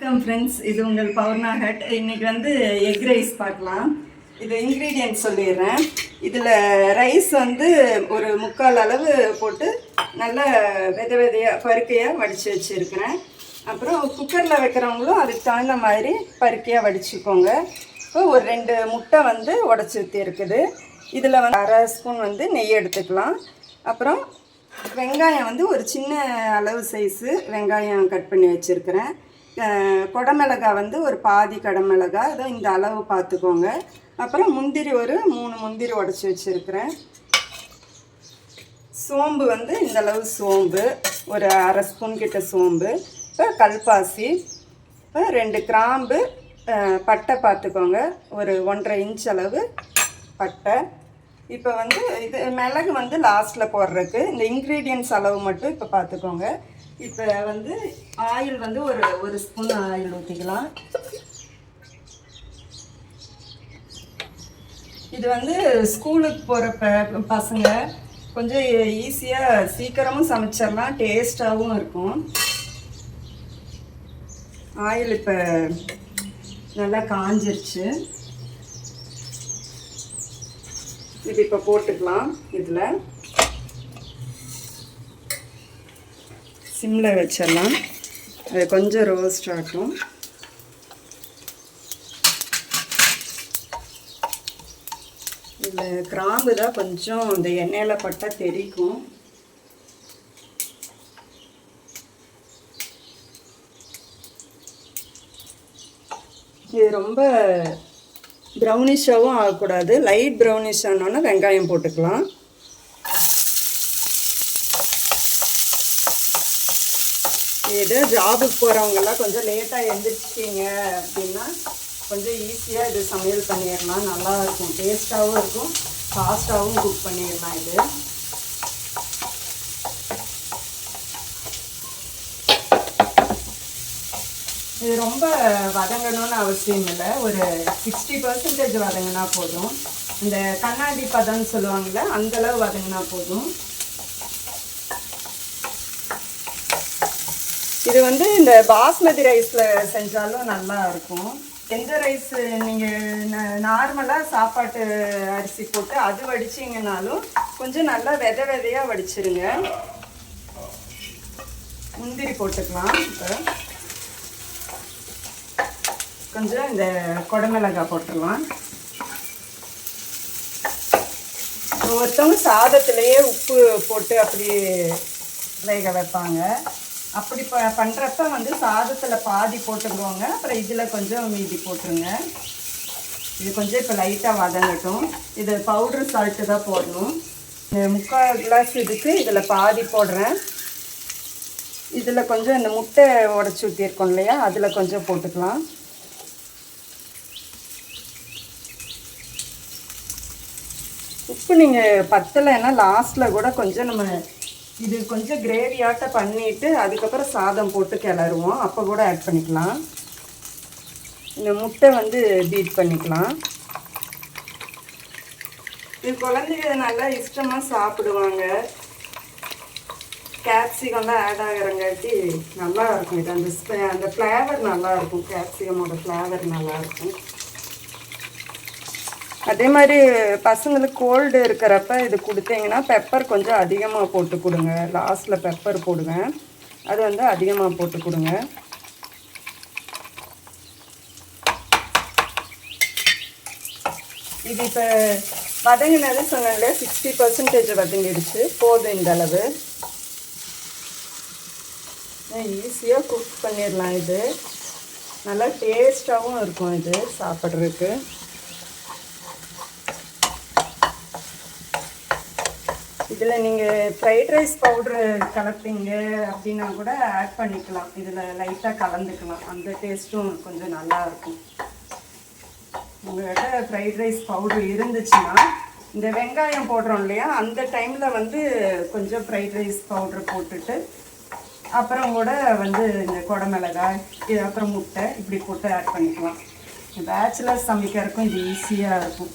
வணக்கம் ஃப்ரெண்ட்ஸ் இது உங்கள் பவர்னா ஹட் இன்னைக்கு வந்து எக் ரைஸ் பார்க்கலாம். இது இன்க்ரீடியன்ட் சொல்லிடுறேன். இதில் ரைஸ் வந்து ஒரு முக்கால் அளவு போட்டு நல்லா வித விதையாக பருக்கையாக வடித்து வச்சுருக்கிறேன். அப்புறம் குக்கரில் வைக்கிறவங்களும் அதுக்கு தகுந்த மாதிரி பருக்கையாக வடிச்சுக்கோங்க. இப்போ ஒரு ரெண்டு முட்டை வந்து உடச்சி ஊற்றி இருக்குது. இதில் வந்து அரை ஸ்பூன் வந்து நெய் எடுத்துக்கலாம். அப்புறம் வெங்காயம் வந்து ஒரு சின்ன அளவு சைஸு வெங்காயம் கட் பண்ணி வச்சுருக்கிறேன். குடமிளகா வந்து ஒரு பாதி கடமிளகா இதோ இந்த அளவு பார்த்துக்கோங்க. அப்புறம் முந்திரி ஒரு மூணு முந்திரி உடச்சி வச்சுருக்கிறேன். சோம்பு வந்து இந்த அளவு சோம்பு. ஒரு அரை ஸ்பூன் கிட்ட சோம்பு. இப்போ கல்பாசி. இப்போ ரெண்டு கிராம்பு. பட்டை பார்த்துக்கோங்க. ஒரு ஒன்றரை இன்ச் அளவு பட்டை. இப்போ வந்து இது மிளகு வந்து லாஸ்ட்டில் போடுறதுக்கு. இந்த இன்க்ரீடியன்ஸ் அளவு மட்டும் இப்போ பார்த்துக்கோங்க. இப்போ வந்து ஆயில் வந்து ஒரு ஒரு ஸ்பூன் ஆயில் ஊற்றிக்கலாம் இது வந்து ஸ்கூலுக்கு போகிற ப பசங்க கொஞ்சம் ஈஸியாக சீக்கிரமும் சமைச்சிடலாம் டேஸ்ட்டாகவும் இருக்கும். ஆயில் இப்போ நல்லா காஞ்சிருச்சு. இது இப்போ போட்டுக்கலாம் இதில். சிம்மில் வச்சிடலாம். அது கொஞ்சம் ரோஸ்ட் ஆகும் இந்த கிராம்பு தான் கொஞ்சம் இந்த எண்ணெயில் பட்டால் தெரிக்கும். இது ரொம்ப ப்ரௌனிஷாகவும் ஆகக்கூடாது. லைட் ப்ரௌனிஷ் ஆனோன்னா வெங்காயம் போட்டுக்கலாம். இது ஜாபுக்கு போகிறவங்கெல்லாம் கொஞ்சம் லேட்டாக எழுந்திரிச்சிங்க அப்படின்னா கொஞ்சம் ஈஸியாக இது சமையல் பண்ணிடலாம். நல்லா இருக்கும். டேஸ்ட்டாகவும் இருக்கும். ஃபாஸ்ட்டாகவும் குக் பண்ணிடலாம் இது. இது ரொம்ப வதங்கணும்னு அவசியம் இல்லை. ஒரு சிக்ஸ்டி பர்சன்டேஜ் வதங்கினா போதும். இந்த கண்ணாடி பதம்னு சொல்லுவாங்கள்ல அந்த அளவு வதங்கினா போதும். இது வந்து இந்த பாஸ்மதி ரைஸில் செஞ்சாலும் நல்லா இருக்கும். எந்த ரைஸ் நீங்கள் நார்மலாக சாப்பாட்டு அரிசி போட்டு அது வடிச்சிங்கனாலும் கொஞ்சம் நல்லா வித விதையாக வடிச்சிருங்க. முந்திரி போட்டுக்கலாம் இப்போ. கொஞ்சம் இந்த குடமிளகாய் போட்டுடலாம் ஒருத்தவங்க சாதத்திலேயே உப்பு போட்டு அப்படி வேக வைப்பாங்க. அப்படி ப பண்ணுறப்ப வந்து சாதத்தில் பாதி போட்டுக்கோங்க அப்புறம் இதில் கொஞ்சம் மீதி போட்டுருங்க. இது கொஞ்சம் இப்போ லைட்டாக வதங்கட்டும். இது பவுட்ரு சால்ட்டு தான் போடணும். முக்கால் கிளாஸ் இதுக்கு இதில் பாதி போடுறேன். இதில் கொஞ்சம் இந்த முட்டை உடச்சி ஊற்றிருக்கோம் இல்லையா? அதில் கொஞ்சம் போட்டுக்கலாம். உப்பு நீங்கள் பத்தலைன்னா லாஸ்ட்டில் கூட கொஞ்சம் நம்ம இது கொஞ்சம் கிரேவியாட்ட பண்ணிவிட்டு அதுக்கப்புறம் சாதம் போட்டு கிளறுவோம். அப்போ கூட ஆட் பண்ணிக்கலாம். இந்த முட்டை வந்து பீட் பண்ணிக்கலாம். இது குழந்தைங்க நல்லா இஷ்டமாக சாப்பிடுவாங்க. கேப்சிகம்லாம் ஆட் ஆகிறங்காட்டி நல்லா இருக்கும். இது அந்த அந்த ஃப்ளேவர் நல்லாயிருக்கும் கேப்சிகமோட ஃப்ளேவர் நல்லாயிருக்கும் அதே மாதிரி பசங்களுக்கு கோல்டு இருக்கிறப்ப இது கொடுத்தீங்கன்னா பெப்பர் கொஞ்சம் அதிகமாக போட்டு கொடுங்க. லாஸ்ட்டில் பெப்பர் போடுவேன். அது வந்து அதிகமாக போட்டு கொடுங்க. இது இப்போ வதங்கினது சொன்னாங்களே சிக்ஸ்டி பர்சன்டேஜ் வதங்கிடுச்சு. போதும் இந்த அளவு. ஈஸியாக குக் பண்ணிடலாம் இது. நல்லா டேஸ்ட்டாகவும் இருக்கும் இது சாப்பிட்றதுக்கு. இதில் நீங்கள் ஃப்ரைட் ரைஸ் பவுட்ரு கலப்பீங்க அப்படின்னா கூட ஆட் பண்ணிக்கலாம். இதில் லைட்டாக கலந்துக்கலாம். அந்த டேஸ்ட்டும் கொஞ்சம் நல்லாயிருக்கும் உங்கள்கிட்ட ஃப்ரைட் ரைஸ் பவுட்ரு இருந்துச்சுன்னா இந்த வெங்காயம் போடுறோம் இல்லையா அந்த டைமில் வந்து கொஞ்சம் ஃப்ரைட் ரைஸ் பவுட்ரு போட்டுட்டு அப்புறம் கூட வந்து இந்த குடமிளகாய் இது அப்புறம் முட்டை இப்படி போட்டு ஆட் பண்ணிக்கலாம். பேச்சுலர்ஸ் சமைக்கிறதுக்கும் இது ஈஸியாக இருக்கும்.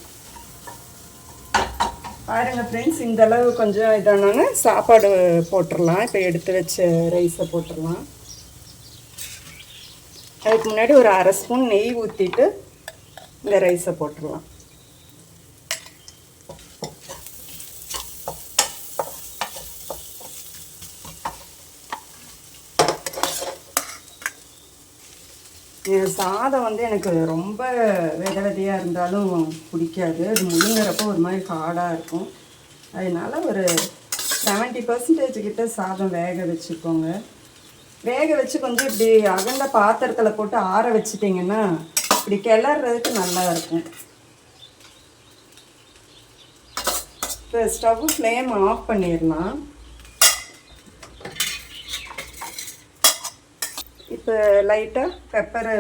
பாருங்க ஃப்ரெண்ட்ஸ் இந்த அளவு கொஞ்சம் இதானோன்னு சாப்பாடு போட்டுடலாம் இப்போ எடுத்து வச்ச ரைஸை போட்டுடலாம் அதுக்கு முன்னாடி ஒரு அரை ஸ்பூன் நெய் ஊற்றிட்டு இந்த ரைஸை போட்டுடலாம் சாதம் வந்து எனக்கு ரொம்ப வித விதையாக இருந்தாலும் பிடிக்காது. அது முழுங்குறப்போ ஒரு மாதிரி ஹார்டாக இருக்கும். அதனால் ஒரு செவன்ட்டி பர்சன்டேஜ் கிட்ட சாதம் வேக வச்சுக்கோங்க. வேக வச்சு கொஞ்சம் இப்படி அகண்ட பாத்திரத்தில் போட்டு ஆற வச்சிட்டிங்கன்னா இப்படி கிளறதுக்கு நல்லா இருக்கும். இப்போ ஸ்டவ் ஃப்ளேம் ஆஃப் பண்ணிடலாம். இப்போ லைட்டாக பெப்பரு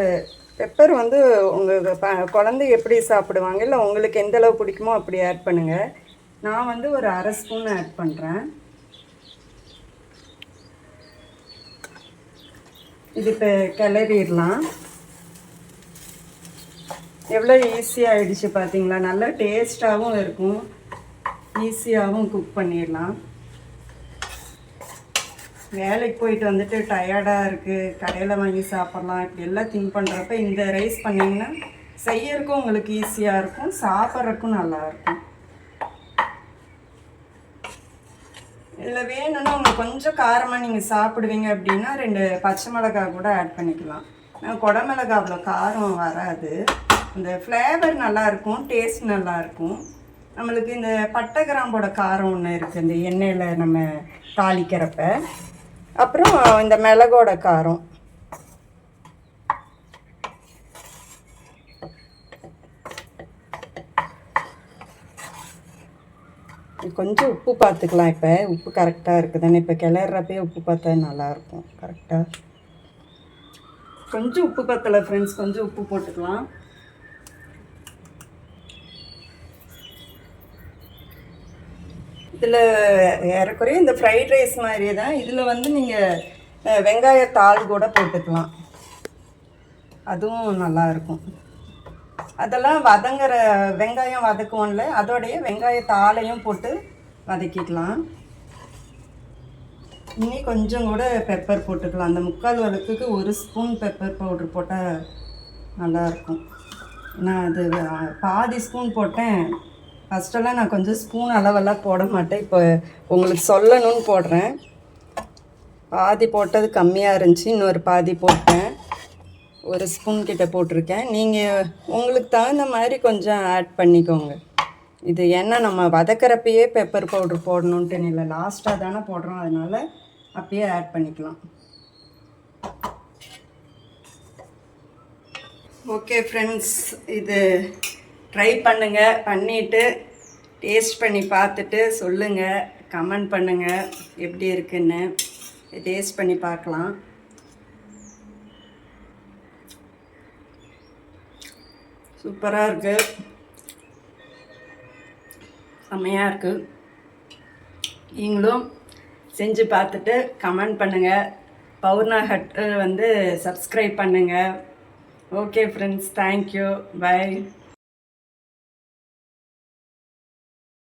பெப்பர் வந்து உங்கள் ப குழந்தை எப்படி சாப்பிடுவாங்க? இல்லை உங்களுக்கு எந்த அளவு பிடிக்குமோ அப்படி ஆட் பண்ணுங்கள் நான் வந்து ஒரு அரை ஸ்பூன் ஆட் பண்ணுறேன் இது இப்போ கிளறிடலாம். எவ்வளோ ஈஸியாக ஆயிடுச்சு பார்த்தீங்களா நல்லா டேஸ்ட்டாகவும் இருக்கும். ஈஸியாகவும் குக் பண்ணிடலாம். வேலைக்கு போயிட்டு வந்துட்டு டயர்டாக இருக்குது கடையில் வாங்கி சாப்பிட்லாம் இப்படி எல்லாம் திங்க் பண்ணுறப்ப இந்த ரைஸ் பண்ணிங்கன்னா செய்யறதுக்கும் உங்களுக்கு ஈஸியாக இருக்கும் சாப்பிட்றதுக்கும் நல்லாயிருக்கும் இதில் வேணும்னா உங்களுக்கு கொஞ்சம் காரமாக நீங்கள் சாப்பிடுவீங்க அப்படின்னா ரெண்டு பச்சை மிளகாய் கூட ஆட் பண்ணிக்கலாம். குடமிளகா அவ்வளோ காரம் வராது. இந்த ஃப்ளேவர் நல்லாயிருக்கும் டேஸ்ட் நல்லாயிருக்கும் நம்மளுக்கு இந்த பட்டை கிராம்போட காரம் ஒன்று இருக்குது இந்த எண்ணெயில் நம்ம தாளிக்கிறப்ப. அப்புறம் இந்த மிளகோட காரம். கொஞ்சம் உப்பு பார்த்துக்கலாம் இப்போ. உப்பு கரெக்டாக இருக்குதானே? இப்போ கிளறப்பே உப்பு பார்த்தா நல்லாயிருக்கும் கரெக்டாக கொஞ்சம் உப்பு பத்தலை ஃப்ரெண்ட்ஸ் கொஞ்சம் உப்பு போட்டுக்கலாம். இதில் ஏறக்குறைய இந்த ஃப்ரைட் ரைஸ் மாதிரியே தான் இதில் வந்து நீங்கள் வெங்காயத்தாள் கூட போட்டுக்கலாம். அதுவும் நல்லாயிருக்கும் அதெல்லாம் வதங்குற வெங்காயம் வதக்குவோம்ல அதோடைய வெங்காயத்தாளையும் போட்டு வதக்கிக்கலாம். இனி கொஞ்சம் கூட பெப்பர் போட்டுக்கலாம். அந்த முக்கால் வதக்குக்கு ஒரு ஸ்பூன் பெப்பர் பவுட்ரு போட்டால் நல்லாயிருக்கும் நான் அது பாதி ஸ்பூன் போட்டேன். ஃபஸ்ட்டெல்லாம் நான் கொஞ்சம் ஸ்பூன் அளவெல்லாம் போட மாட்டேன். இப்போ உங்களுக்கு சொல்லணும்னு போடுறேன். பாதி போட்டது கம்மியாக இருந்துச்சு இன்னொரு பாதி போட்டேன். ஒரு ஸ்பூன் கிட்ட போட்டிருக்கேன். நீங்கள் உங்களுக்கு தகுந்த மாதிரி கொஞ்சம் ஆட் பண்ணிக்கோங்க. இது ஏன்னா நம்ம வதக்கிறப்பயே பெப்பர் பவுடர் போடணுன்ட்டு இல்லை லாஸ்ட்டாக தானே போடுறோம். அதனால் அப்பயே ஆட் பண்ணிக்கலாம். ஓகே ஃப்ரெண்ட்ஸ் இது ட்ரை பண்ணுங்கள் பண்ணிவிட்டு டேஸ்ட் பண்ணி பார்த்துட்டு சொல்லுங்கள் கமெண்ட் பண்ணுங்கள் எப்படி இருக்குன்னு. டேஸ்ட் பண்ணி பார்க்கலாம். சூப்பராக இருக்குது செம்மையாக இருக்குது நீங்களும் செஞ்சு பார்த்துட்டு கமெண்ட் பண்ணுங்கள் பௌர்ணா ஹட்டு வந்து சப்ஸ்கிரைப் பண்ணுங்கள் okay friends thank you bye